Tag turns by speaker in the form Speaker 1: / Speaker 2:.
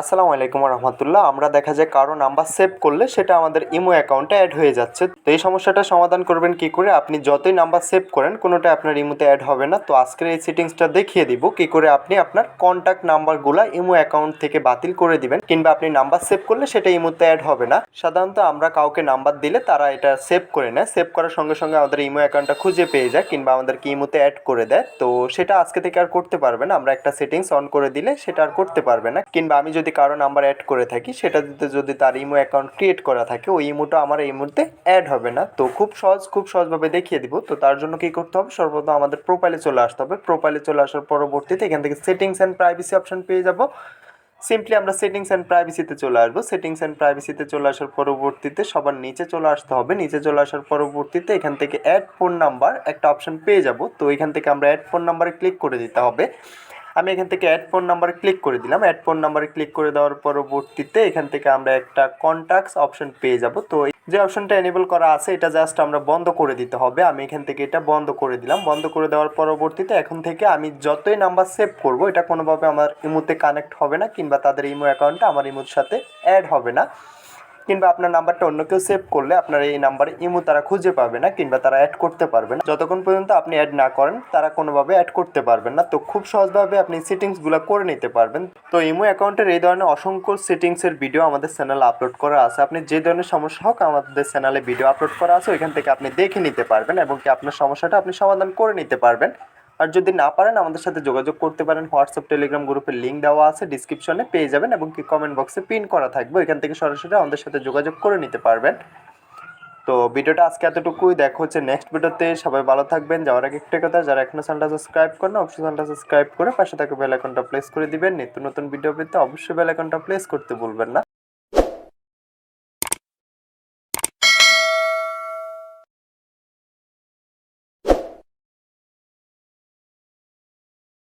Speaker 1: আসসালামু আলাইকুম রহমতুল্লাহ আমরা দেখা যায় কারও নাম্বার সেভ করলে সেটা আমাদের ইমো অ্যাকাউন্টে অ্যাড হয়ে যাচ্ছে। তো এই সমস্যাটা সমাধান করবেন কি করে? আপনি যতই নাম্বার সেভ করেন, কোনোটা আপনার ইমোতে অ্যাড হবে না। তো আজকের এই সেটিংসটা দেখিয়ে দিব কি করে আপনি আপনার কন্ট্যাক্ট নাম্বারগুলো ইমো অ্যাকাউন্ট থেকে বাতিল করে দিবেন, কিংবা আপনি নাম্বার সেভ করলে সেটা ইমোতে অ্যাড হবে না। সাধারণত আমরা কাউকে নাম্বার দিলে তারা এটা সেভ করে নেয়। সেভ করার সঙ্গে সঙ্গে আমাদের ইমো অ্যাকাউন্টটা খুঁজে পেয়ে যায়, কিংবা আমাদেরকে ইমোতে অ্যাড করে দেয়। তো সেটা আজকে থেকে আর করতে পারবে না। আমরা একটা সেটিংস অন করে দিলে সেটা আর করতে পারবে না, কিংবা আমি যদি কারও নাম্বার অ্যাড করে থাকি সেটাতে যদি তার ইমো অ্যাকাউন্ট ক্রিয়েট করা থাকে, ওই ইমোটা আমার এই মুহূর্তে অ্যাড হবে না। তো খুব সহজ, খুব সহজভাবে দেখিয়ে দিব। তো তার জন্য কি করতে হবে? সর্বপ্রথম আমাদের প্রোফাইলে চলে আসতে হবে। প্রোফাইলে চলে আসার পরবর্তীতে এখান থেকে সেটিংস অ্যান্ড প্রাইভেসি অপশন পেয়ে যাব। সিম্পলি আমরা সেটিংস অ্যান্ড প্রাইভেসিতে চলে আসব। সেটিংস অ্যান্ড প্রাইভেসিতে চলে আসার পরবর্তীতে সবার নিচে চলে আসতে হবে। নিচে চলে আসার পরবর্তীতে এখান থেকে অ্যাড ফোন নাম্বার একটা অপশন পেয়ে যাব। তো এখান থেকে আমরা অ্যাড ফোন নাম্বারে ক্লিক করে দিতে হবে। আমি এখান থেকে অ্যাড ফোন নাম্বারে ক্লিক করে দিলাম। অ্যাড ফোন নাম্বারে ক্লিক করে দেওয়ার পরবর্তীতে এখান থেকে আমরা একটা কন্ট্যাক্টস অপশন পেয়ে যাব। তো যে অপশনটা এনেবল করা আছে, এটা জাস্ট আমরা বন্ধ করে দিতে হবে। আমি এখান থেকে এটা বন্ধ করে দিলাম। বন্ধ করে দেওয়ার পরবর্তীতে এখন থেকে আমি যতই নাম্বার সেভ করব, এটা কোনোভাবে আমার ইমোতে কানেক্ট হবে না, কিংবা তাদের ইমো অ্যাকাউন্টটা আমার ইমোর সাথে অ্যাড হবে না। কিংবা আপনার নাম্বারটা অন্য কেউ সেভ করলে আপনার এই নাম্বারে ইমো তারা খুঁজে পাবে না কিংবা তারা অ্যাড করতে পারবে না। যতক্ষণ পর্যন্ত আপনি অ্যাড না করেন, তারা কোনোভাবে অ্যাড করতে পারবেন না। তো খুব সহজভাবে আপনি সেটিংসগুলো করে নিতে পারবেন। তো ইমো অ্যাকাউন্টের এই ধরনের অসংখ্য সেটিংসের ভিডিও আমাদের চ্যানেলে আপলোড করা আছে। আপনি যে ধরনের সমস্যা হোক, আমাদের চ্যানেলে ভিডিও আপলোড করা আছে, ওইখান থেকে আপনি দেখে নিতে পারবেন এবং কি আপনার সমস্যাটা আপনি সমাধান করে নিতে পারবেন। আর যদি না পারেন, আমাদের সাথে যোগাযোগ করতে পারেন। হোয়াটসঅ্যাপ টেলিগ্রাম গ্রুপের লিঙ্ক দেওয়া আছে ডিসক্রিপশনে পেয়ে যাবেন এবং কি কমেন্ট বক্সে পিন করা থাকবে। এখান থেকে সরাসরি আমাদের সাথে যোগাযোগ করে নিতে পারবেন। তো ভিডিওটা আজকে এতটুকুই। দেখা হচ্ছে নেক্সট ভিডিওতে। সবাই ভালো থাকবেন। যাওয়ার আগে একটা কথা যারা এখনও চ্যানেলটা সাবস্ক্রাইব করেন অবশ্যই চ্যানেলটা সাবস্ক্রাইব করে পাশে থাকা বেল আইকনটা প্লেস করে দিবেন। নিত্য নতুন ভিডিও পেতে অবশ্যই বেল আইকনটা প্লেস করতে ভুলবেন না।